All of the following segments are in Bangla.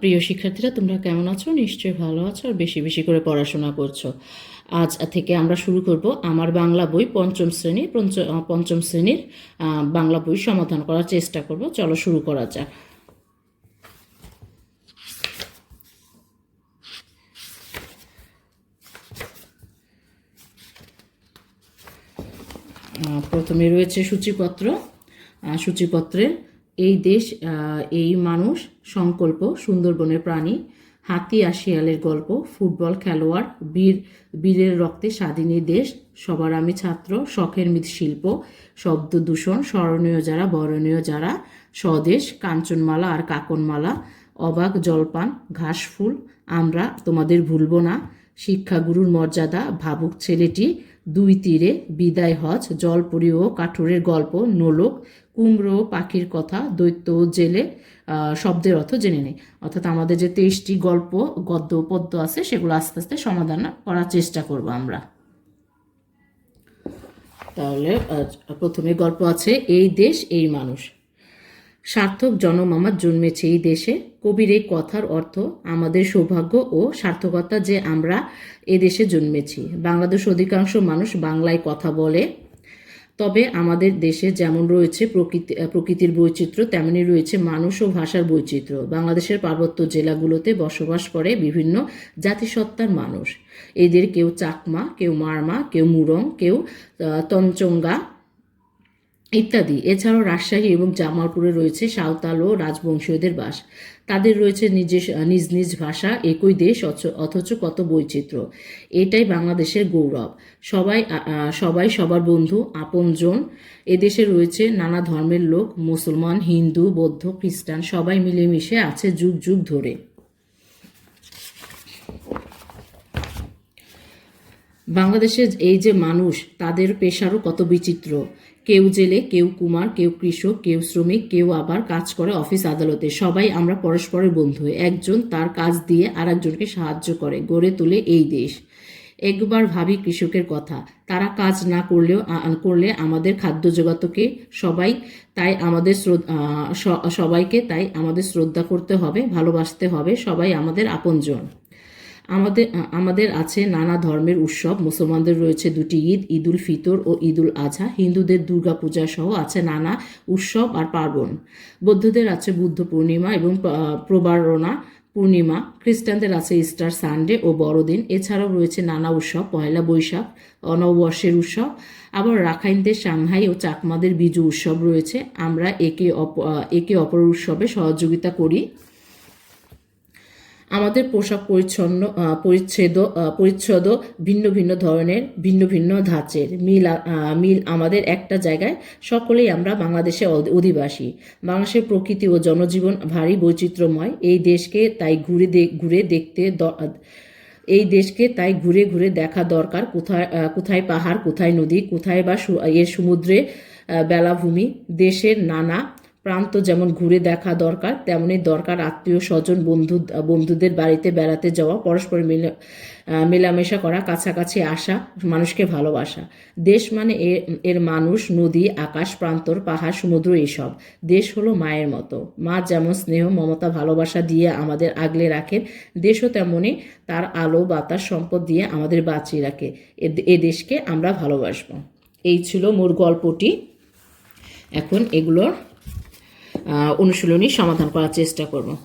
প্রিয় শিক্ষার্থীরা তোমরা কেমন আছো? নিশ্চয়ই ভালো আছো আর বেশি বেশি করে পড়াশোনা করছ। আজ থেকে আমরা শুরু করব আমার বাংলা বই পঞ্চম শ্রেণি পঞ্চ- পঞ্চম শ্রেণির বাংলা বই সমাধান করার চেষ্টা করব। চলো শুরু করা যাক। প্রথমে রয়েছে সূচিপত্র। আহ, সূচিপত্রে এই দেশ এই মানুষ, সংকল্প, সুন্দরবনের প্রাণী, হাতি আর শিয়ালের গল্প, ফুটবল, খেলোয়াড়, বীর, বীরের রক্তে স্বাধীনী দেশ, সবার আমি ছাত্র, শখের মৃৎশিল্প শব্দ দূষণ, স্মরণীয় যারা, বরণীয় যারা, স্বদেশ, কাঞ্চনমালা আর কাকনমালা, অবাক জলপান ঘাসফুল আমরা তোমাদের ভুলবো না, শিক্ষাগুরুর মর্যাদা, ভাবুক ছেলেটি, দুই তীরে, বিদায় হজ জলপরি ও কাঠুরের গল্প, নোলক কুমড়ো, পাখির কথা, দৈত্য, জেলে শব্দের অর্থ জেনে নেই। অর্থাৎ আমাদের যে তেইশটি গল্প, গদ্য পদ্য আছে, সেগুলো আস্তে আস্তে সমাধান করার চেষ্টা করব আমরা। তাহলে প্রথমে গল্প আছে, এই দেশ, এই মানুষ। সার্থক জনম আমার জন্মেছে এই দেশে। কবির এই কথার অর্থ, আমাদের সৌভাগ্য ও সার্থকতা যে আমরা এ দেশে জন্মেছি। বাংলাদেশ অধিকাংশ মানুষ বাংলায় কথা বলে তবে আমাদের দেশে যেমন রয়েছে প্রকৃতি প্রকৃতির বৈচিত্র্য, তেমনি রয়েছে মানুষ ও ভাষার বৈচিত্র্য। বাংলাদেশের পার্বত্য জেলাগুলোতে বসবাস করে বিভিন্ন জাতিসত্তার মানুষ। এদের কেউ চাকমা, কেউ মারমা, কেউ মুরং, কেউ তঞ্চঙ্গা ইত্যাদি। এছাড়াও রাজশাহী এবং জামালপুরে রয়েছে সাঁওতাল ও রাজবংশীয়দের বাস। তাদের রয়েছে নিজের নিজ নিজ ভাষা, একই দেশ, অথ- অথচ কত বৈচিত্র্য। এটাই বাংলাদেশের গৌরব। সবাই সবাই সবার বন্ধু, আপনজন। এদেশে রয়েছে নানা ধর্মের লোক, মুসলমান, হিন্দু, বৌদ্ধ, খ্রিস্টান, সবাই মিলেমিশে আছে যুগ যুগ ধরে। বাংলাদেশের এই যে মানুষ, তাদের পেশারও কত বিচিত্র কেউ জেলে, কেউ কুমার, কেউ কৃষক, কেউ শ্রমিক, কেউ আবার কাজ করে অফিস আদালতে। সবাই আমরা পরস্পরের বন্ধু। একজন তার কাজ দিয়ে আর একজনকে সাহায্য করে, গড়ে তোলে এই দেশ। একবার ভাবি কৃষকের কথা, তারা কাজ না করলেও করলে আমাদের খাদ্য জগতকে সবাই তাই আমাদের সবাইকে তাই আমাদের শ্রদ্ধা করতে হবে, ভালোবাসতে হবে, সবাই আমাদের আপনজন। আমাদের আমাদের আছে নানা ধর্মের উৎসব। মুসলমানদের রয়েছে দুটি ঈদ, ঈদুল ফিতর ও ঈদুল আজহা হিন্দুদের দুর্গা পূজা সহ আছে নানা উৎসব আর পার্বণ। বৌদ্ধদের আছে বুদ্ধ পূর্ণিমা এবং প্রবারণা পূর্ণিমা। খ্রিস্টানদের আছে ইস্টার সানডে ও বড়দিন। এছাড়াও রয়েছে নানা উৎসব, পয়লা বৈশাখ নববর্ষের উৎসব। আবার রাখাইনদের সাংহাই ও চাকমাদের বিজু উৎসব রয়েছে। আমরা একে অপ একে অপর উৎসবে সহযোগিতা করি। আমাদের পোশাক পরিচ্ছন্ন পরিচ্ছেদ পরিচ্ছদ ভিন্ন ভিন্ন ধরনের, ভিন্ন ভিন্ন ধাঁচের মিল মিল আমাদের একটা জায়গায়। সকলেই আমরা বাংলাদেশে অধ- অধিবাসী। বাংলাদেশের প্রকৃতি ও জনজীবন ভারী বৈচিত্র্যময়। এই দেশকে তাই ঘুরে ঘুরে দেখতে এই দেশকে তাই ঘুরে ঘুরে দেখা দরকার। কোথায় কোথায় পাহাড়, কোথায় নদী, কোথায় বা এর সমুদ্রে বেলাভূমি। দেশের নানা প্রান্ত যেমন ঘুরে দেখা দরকার তেমনি দরকার আত্মীয়, স্বজন, বন্ধু, বন্ধুদের বাড়িতে বেড়াতে যাওয়া, পরস্পর মিলে মেলামেশা করা, কাছাকাছি আসা, মানুষকে ভালোবাসা। দেশ মানে এ- এর মানুষ, নদী, আকাশ, প্রান্তর, পাহাড়, সমুদ্র, এসব। দেশ হলো মায়ের মতো। মা যেমন স্নেহ, মমতা, ভালোবাসা দিয়ে আমাদের আগলে রাখেন দেশও তেমনি তার আলো, বাতাস, সম্পদ দিয়ে আমাদের বাঁচিয়ে রাখে। এ- দেশকে আমরা ভালোবাসবো। এই ছিল মোর গল্পটি। এখন এগুলোর অনুশীলনী সমাধান করার চেষ্টা করব।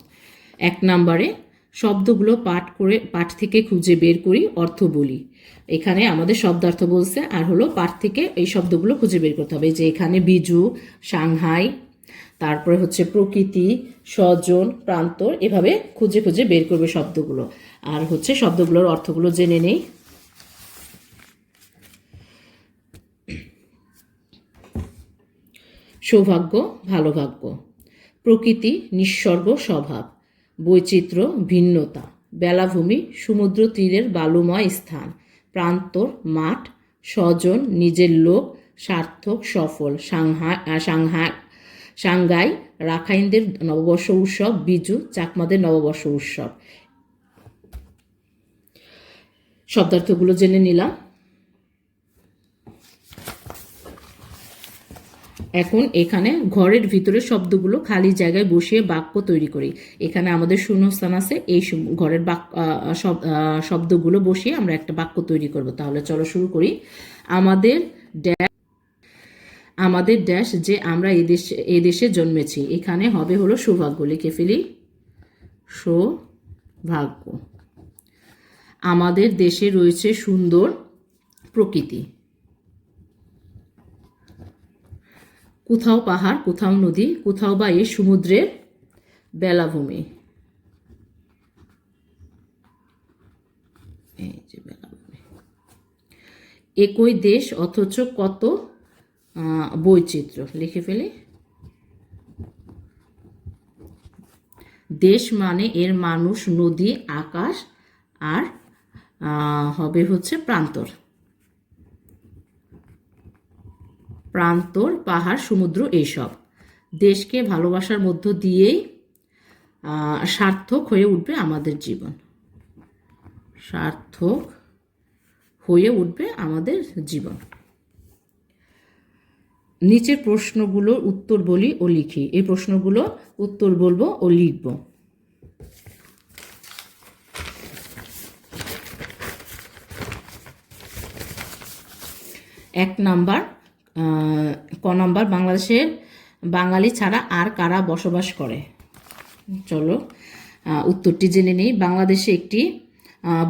এক নাম্বারে শব্দগুলো পাঠ করে, পাঠ থেকে খুঁজে বের করি, অর্থ বলি। এখানে আমাদের শব্দার্থ বলছে, আর হলো পাঠ থেকে এই শব্দগুলো খুঁজে বের করতে হবে। যে এখানে বিজু, সাংহাই, তারপরে হচ্ছে প্রকৃতি, স্বজন প্রান্তর এভাবে খুঁজে খুঁজে বের করবে শব্দগুলো। আর হচ্ছে শব্দগুলোর অর্থগুলো জেনে নেই। সৌভাগ্য, ভালো ভাগ্য। প্রকৃতি নিঃসর্গ স্বভাব, বৈচিত্র্য ভিন্নতা, বেলাভূমি সমুদ্র তীরের বালুময় স্থান, প্রান্তর মাঠ, স্বজন, নিজের লোক, সার্থক, সফল সাংহা সাংহা সাংগাই রাখাইনদের নববর্ষ উৎসব, বিজু, চাকমাদের নববর্ষ উৎসব। শব্দার্থগুলো জেনে নিলাম। এখন এখানে ঘরের ভিতরে শব্দগুলো খালি জায়গায় বসিয়ে বাক্য তৈরি করি। এখানে আমাদের শূন্যস্থান আছে, এই ঘরের বাক শব- শব্দগুলো বসিয়ে আমরা একটা বাক্য তৈরি করব। তাহলে চলো শুরু করি। আমাদের ড্যাশ আমাদের ড্যাশ যে আমরা এই দেশে এই দেশে জন্মেছি। এখানে হবে হলো সৌভাগ্য। লিখে ফেলি। সৌভাগ্য। আমাদের দেশে রয়েছে সুন্দর প্রকৃতি। কোথাও পাহাড়, কোথাও নদী, কোথাও বা এই সমুদ্রের বেলাভূমি। বেলাভূমি। একই দেশ অথচ কত বৈচিত্র্য, লিখে ফেলি। দেশ মানে এর মানুষ, নদী, আকাশ, আর হবে হচ্ছে প্রান্তর। প্রান্তর, পাহাড়, সমুদ্র এইসব। দেশকে ভালোবাসার মধ্য দিয়েই সার্থক হয়ে উঠবে আমাদের জীবন। সার্থক হয়ে উঠবে আমাদের জীবন। নিচের প্রশ্নগুলোর উত্তর বলি ও লিখি। এই প্রশ্নগুলো উত্তর বলব ও লিখব। এক নাম্বার ক নম্বর, বাংলাদেশের বাঙালি ছাড়া আর কারা বসবাস করে? চলো উত্তরটি জেনে নেই। বাংলাদেশে একটি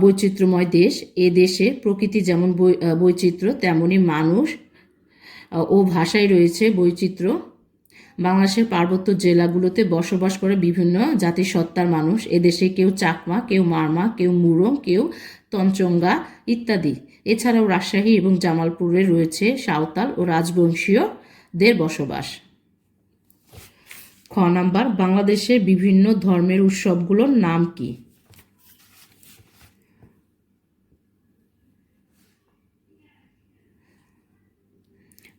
বৈচিত্র্যময় দেশ। এ দেশে প্রকৃতি যেমন বৈচিত্র্য, তেমনি মানুষ ও ভাষায় রয়েছে বৈচিত্র্য। বাংলাদেশের পার্বত্য জেলাগুলোতে বসবাস করে বিভিন্ন জাতিসত্তার মানুষ। এদেশে কেউ চাকমা, কেউ মারমা, কেউ মুরং, কেউ তঞ্চঙ্গা ইত্যাদি। এছাড়াও রাজশাহী এবং জামালপুরে রয়েছে সাঁওতাল ও রাজবংশীয়দের বসবাস। খ নাম্বার বাংলাদেশের বিভিন্ন ধর্মের উৎসবগুলোর নাম কি?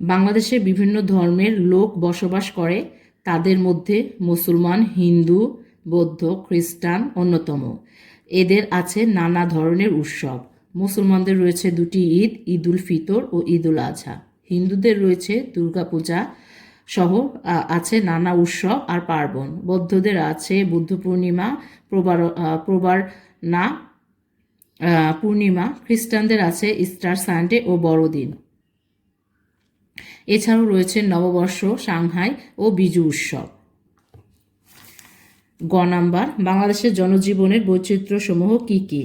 বাংলাদেশে বিভিন্ন ধর্মের লোক বসবাস করে, তাদের মধ্যে মুসলমান, হিন্দু, বৌদ্ধ, খ্রিস্টান অন্যতম। এদের আছে নানা ধরনের উৎসব। মুসলমানদের রয়েছে দুটি ঈদ ঈদ উল ফিতর ও ঈদ উল আজহা হিন্দুদের রয়েছে দুর্গাপূজা সহ আছে নানা উৎসব আর পার্বণ। বৌদ্ধদের আছে বুদ্ধ পূর্ণিমা প্রবার আ, প্রবারনা আ, পূর্ণিমা। খ্রিস্টানদের আছে ইস্টার সানডে ও বড়দিন। এছাড়াও রয়েছে নববর্ষ সাংহাই ও বিজু উৎসব। গ নাম্বার বাংলাদেশের জনজীবনের বৈচিত্র্যসমূহ কী কি?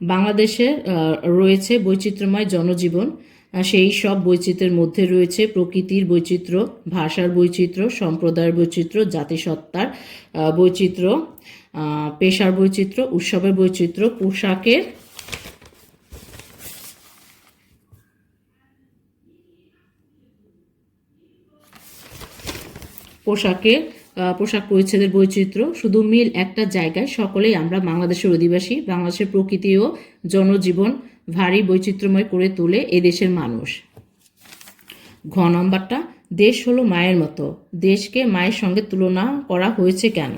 বাংলাদেশে রয়েছে বৈচিত্র্যময় জনজীবন। সেই সব বৈচিত্র্যের মধ্যে রয়েছে প্রকৃতির বৈচিত্র্য, ভাষার বৈচিত্র্য, সম্প্রদায়ের বৈচিত্র্য জাতিসত্তার বৈচিত্র্য পেশার বৈচিত্র্য, উৎসবের বৈচিত্র্য, পোশাকের পোশাকের পোশাক পরিচ্ছেদের বৈচিত্র্য। শুধু মিল একটা জায়গায় সকলেই আমরা বাংলাদেশের অধিবাসী, বাংলাদেশের প্রকৃতি ও জনজীবন ভারী বৈচিত্র্যময় করে তোলে এদেশের মানুষ। ঘ নম্বরটা, দেশ হলো মায়ের মতো। দেশকে মায়ের সঙ্গে তুলনা করা হয়েছে কেন?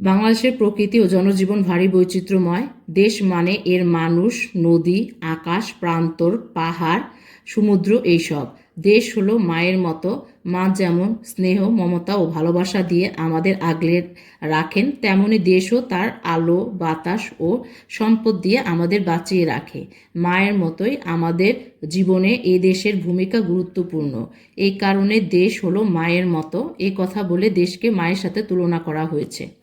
বাংলাদেশের প্রকৃতি ও জনজীবন ভারী বৈচিত্র্যময়। দেশ মানে এর মানুষ, নদী, আকাশ, প্রান্তর, পাহাড়, সমুদ্র, এইসব। দেশ হলো মায়ের মতো। মা যেমন স্নেহ, মমতা ও ভালোবাসা দিয়ে আমাদের আগলে রাখেন, তেমনি দেশও তার আলো, বাতাস ও সম্পদ দিয়ে আমাদের বাঁচিয়ে রাখে। মায়ের মতোই আমাদের জীবনে এ দেশের ভূমিকা গুরুত্বপূর্ণ। এই কারণে দেশ হলো মায়ের মতো। এই কথা বলে দেশকে মায়ের সাথে তুলনা করা হয়েছে।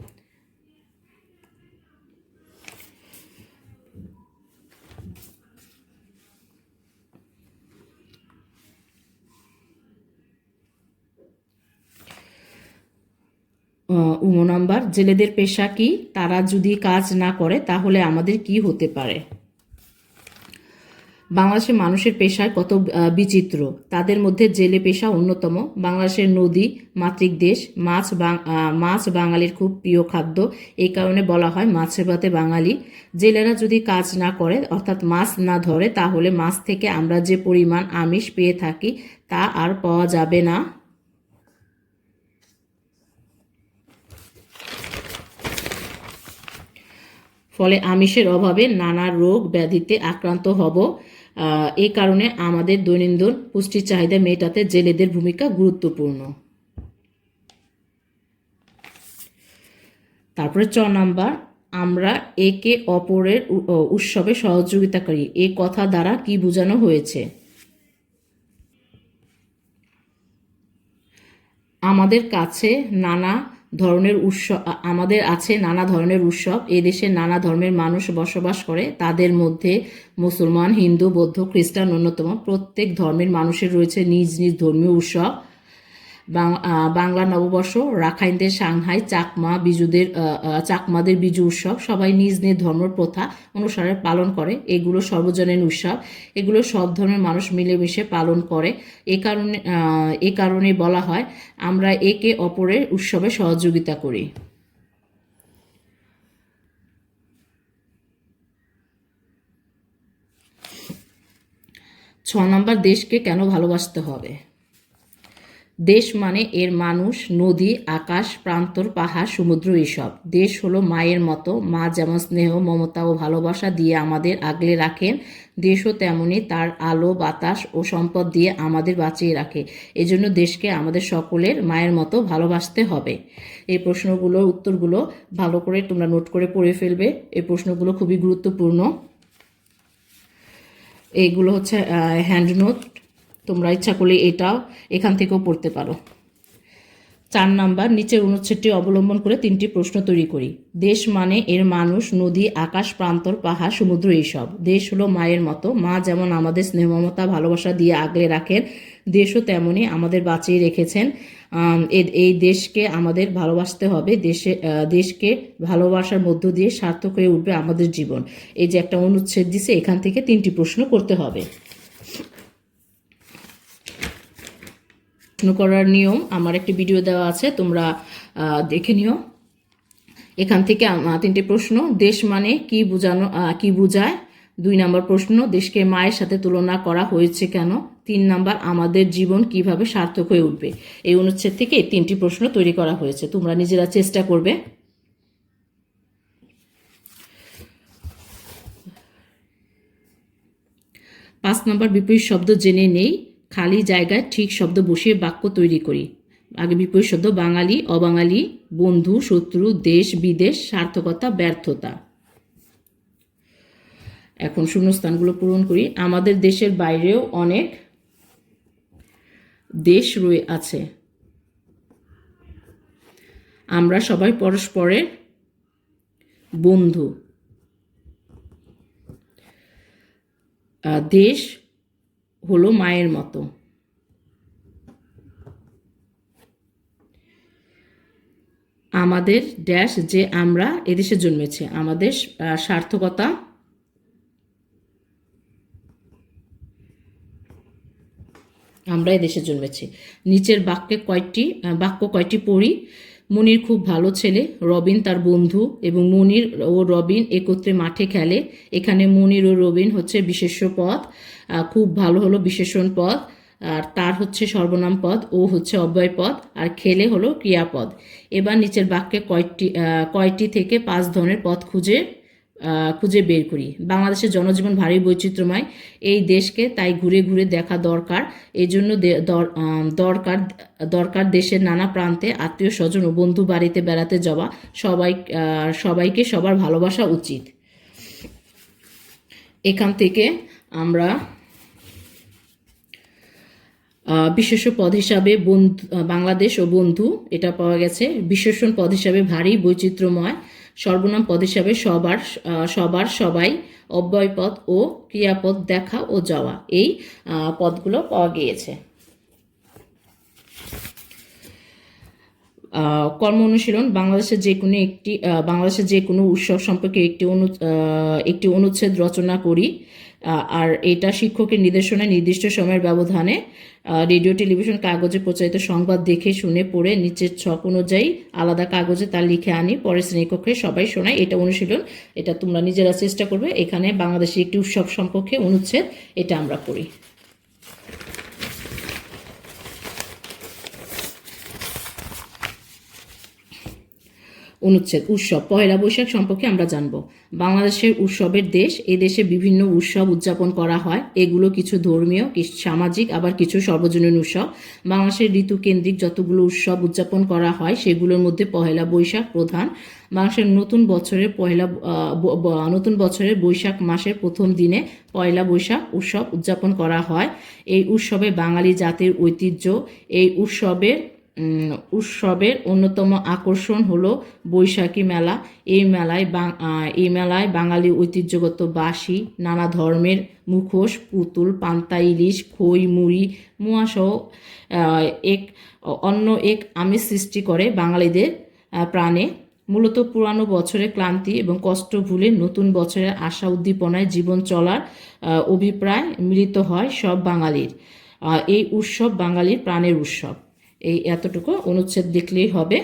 উমো নাম্বার। জেলেদের পেশা কি? তারা যদি কাজ না করে, তাহলে আমাদের কি হতে পারে? বাংলাদেশের মানুষের পেশায় কত বিচিত্র। তাদের মধ্যে জেলে পেশা অন্যতম। বাংলাদেশের নদী, মাতৃক দেশ, মাছ মাছ বাঙালির খুব প্রিয় খাদ্য। এই কারণে বলা হয় মাছের ভাতে বাঙালি। জেলেরা যদি কাজ না করে, অর্থাৎ মাছ না ধরে, তাহলে মাছ থেকে আমরা যে পরিমাণ আমিষ পেয়ে থাকি, তা আর পাওয়া যাবে না। ফলে আমিষের অভাবে নানা রোগ ব্যাধিতে আক্রান্ত হব। এই কারণে আমাদের দৈনন্দিন পুষ্টির চাহিদা মেটাতে জেলেদের ভূমিকা গুরুত্বপূর্ণ। তারপরে চ নাম্বার, আমরা একে অপরের উৎসবে সহযোগিতা করি। এ কথা দ্বারা কি বোঝানো হয়েছে? আমাদের কাছে নানা ধরনের উৎসব আমাদের আছে নানা ধরনের উৎসব। দেশে নানা ধর্মের মানুষ বসবাস করে। তাদের মধ্যে মুসলমান, হিন্দু, বৌদ্ধ, খ্রিস্টান অন্যতম। প্রত্যেক ধর্মের মানুষের রয়েছে নিজ নিজ ধর্মীয় উৎসব। বাংলা নববর্ষ, রাখাইনদের সাংহাই, চাকমা বিজুদের চাকমাদের বিজু উৎসব, সবাই নিজ নিজ ধর্ম প্রথা অনুসারে পালন করে। এগুলো সর্বজনীন উৎসব। এগুলো সব ধর্মের মানুষ মিলেমিশে পালন করে। এ কারণে এ কারণে বলা হয়, আমরা একে অপরের উৎসবে সহযোগিতা করি। ছ নম্বর, দেশকে কেন ভালোবাসতে হবে? দেশ মানে এর মানুষ, নদী, আকাশ, প্রান্তর, পাহাড়, সমুদ্র, এসব। দেশ হলো মায়ের মতো। মা যেমন স্নেহ, মমতা ও ভালোবাসা দিয়ে আমাদের আগলে রাখেন, দেশও তেমনি তার আলো, বাতাস ও সম্পদ দিয়ে আমাদের বাঁচিয়ে রাখে। এজন্য দেশকে আমাদের সকলের মায়ের মতো ভালোবাসতে হবে। এই প্রশ্নগুলোর উত্তরগুলো ভালো করে তোমরা নোট করে পড়ে ফেলবে। এই প্রশ্নগুলো খুবই গুরুত্বপূর্ণ। এইগুলো হচ্ছে হ্যান্ড নোট তোমরা ইচ্ছা করলে এটাও এখান থেকেও পড়তে পারো। চার নাম্বার, নিচের অনুচ্ছেদটি অবলম্বন করে তিনটি প্রশ্ন তৈরি করি। দেশ মানে এর মানুষ, নদী, আকাশ, প্রান্তর, পাহাড়, সমুদ্র, এইসব। দেশ হলো মায়ের মতো। মা যেমন আমাদের স্নেহ মমতা ভালোবাসা দিয়ে আগলে রাখেন, দেশও তেমনি আমাদের বাঁচিয়ে রেখেছেন। এই দেশকে আমাদের ভালোবাসতে হবে। দেশে দেশকে ভালোবাসার মধ্য দিয়ে সার্থক হয়ে উঠবে আমাদের জীবন। এই যে একটা অনুচ্ছেদ দিছে, এখান থেকে তিনটি প্রশ্ন করতে হবে। প্রশ্ন করার নিয়ম, আমার একটি ভিডিও দেওয়া আছে, তোমরা দেখে নিও। এখান থেকে তিনটে প্রশ্ন, দেশ মানে কি বোঝানো কি বোঝায়? দুই নম্বর প্রশ্ন, দেশকে মায়ের সাথে তুলনা করা হয়েছে কেন? তিন নাম্বার, আমাদের জীবন কীভাবে সার্থক হয়ে উঠবে? এই অনুচ্ছেদ থেকে তিনটি প্রশ্ন তৈরি করা হয়েছে, তোমরা নিজেরা চেষ্টা করবে। পাঁচ নম্বর, বিপরীত শব্দ জেনে নেই। খালি জায়গায় ঠিক শব্দ বসিয়ে বাক্য তৈরি করি। আগে বিপরীত শব্দ বাঙালি, অবাঙালি, বন্ধু, শত্রু, দেশ, বিদেশ, সার্থকতা, ব্যর্থতা। এখন শূন্যস্থানগুলো পূরণ করি। আমাদের দেশের বাইরেও অনেক দেশ রয়ে আছে। আমরা সবাই পরস্পরের বন্ধু। দেশ হলো মায়ের মতো। আমাদের ড্যাশ যে আমরা এদেশে জন্মেছে, আমাদের সার্থকতা আমরা এদেশে জন্মেছি। নিচের বাক্যে কয়টি বাক্য কয়টি পড়ি? মনির খুব ভালো ছেলে, রবিন তার বন্ধু এবং মনির ও রবিন একত্রে মাঠে খেলে। এখানে মনির ও রবিন হচ্ছে বিশেষ্য পথ খুব ভালো হলো বিশেষণ পদ, আর তার হচ্ছে সর্বনাম পদ, ও হচ্ছে অব্যয় পদ, আর খেলে হলো ক্রিয়াপদ। এবার নিচের বাক্যে কয়টি কয়টি থেকে পাঁচ ধরনের পথ খুঁজে খুঁজে বের করি। বাংলাদেশের জনজীবন ভারী বৈচিত্র্যময়। এই দেশকে তাই ঘুরে ঘুরে দেখা দরকার। এই জন্য দরকার দরকার দেশের নানা প্রান্তে আত্মীয় স্বজন ও বন্ধু বাড়িতে বেড়াতে যাওয়া। সবাই সবাইকে সবার ভালোবাসা উচিত। এখান থেকে আমরা বিশেষ পদ হিসাবে বন্ধু, বাংলাদেশ ও বন্ধু, এটা পাওয়া গেছে। বিশেষণ পদ হিসাবে ভারী বৈচিত্র্যময়। সর্বনাম পদ হিসাবে সবার সবার সবাই অব্যয় পদ ও ক্রিয়াপদ দেখা ও যাওয়া এই পদগুলো পাওয়া গিয়েছে। কর্ম অনুশীলন বাংলাদেশের যে কোনো একটি বাংলাদেশের যে কোনো উৎসব সম্পর্কে একটি অনু একটি অনুচ্ছেদ রচনা করি। আর এটা শিক্ষকের নির্দেশনায় নির্দিষ্ট সময়ের ব্যবধানে রেডিও, টেলিভিশন, কাগজে প্রচারিত সংবাদ দেখে, শুনে, পড়ে, নিচের ছক অনুযায়ী আলাদা কাগজে তা লিখে আনি, পরে শ্রেণীকক্ষে সবাই শোনায়। এটা অনুশীলন, এটা তোমরা নিজেরা চেষ্টা করবে। এখানে বাংলাদেশের একটি উৎসব সম্পর্কে অনুচ্ছেদ, এটা আমরা করি অনুচ্ছেদ, উৎসব। পয়লা বৈশাখ সম্পর্কে আমরা জানব। বাংলাদেশের উৎসবের দেশ, এ দেশে বিভিন্ন উৎসব উদযাপন করা হয়। এগুলো কিছু ধর্মীয় সামাজিক, আবার কিছু সর্বজনীন উৎসব। বাংলাদেশের ঋতুকেন্দ্রিক যতগুলো উৎসব উদযাপন করা হয়, সেগুলোর মধ্যে পহেলা বৈশাখ প্রধান। বাংলাদেশের নতুন বছরের ব- নতুন বছরের বৈশাখ মাসের প্রথম দিনে পয়লা বৈশাখ উৎসব উদযাপন করা হয়। এই উৎসবে বাঙালি জাতির ঐতিহ্য, এই উৎসবের উৎসবের অন্যতম আকর্ষণ হলো বৈশাখী মেলা। এই মেলায় এই মেলায় বাঙালি ঐতিহ্যগত বাঁশি, নানা ধর্মের মুখোশ, পুতুল, পান্তা, ইলিশ, খই, মুড়ি মুয়াসহ এক, অন্য এক আমেজ সৃষ্টি করে বাঙালিদের প্রাণে। মূলত পুরানো বছরের ক্লান্তি এবং কষ্ট ভুলে নতুন বছরের আশা উদ্দীপনায় জীবন চলার অভিপ্রায় মিলিত হয় সব বাঙালির। এই উৎসব বাঙালির প্রাণের উৎসব। এই এতটুকু অনুচ্ছেদ দেখলেই হবে।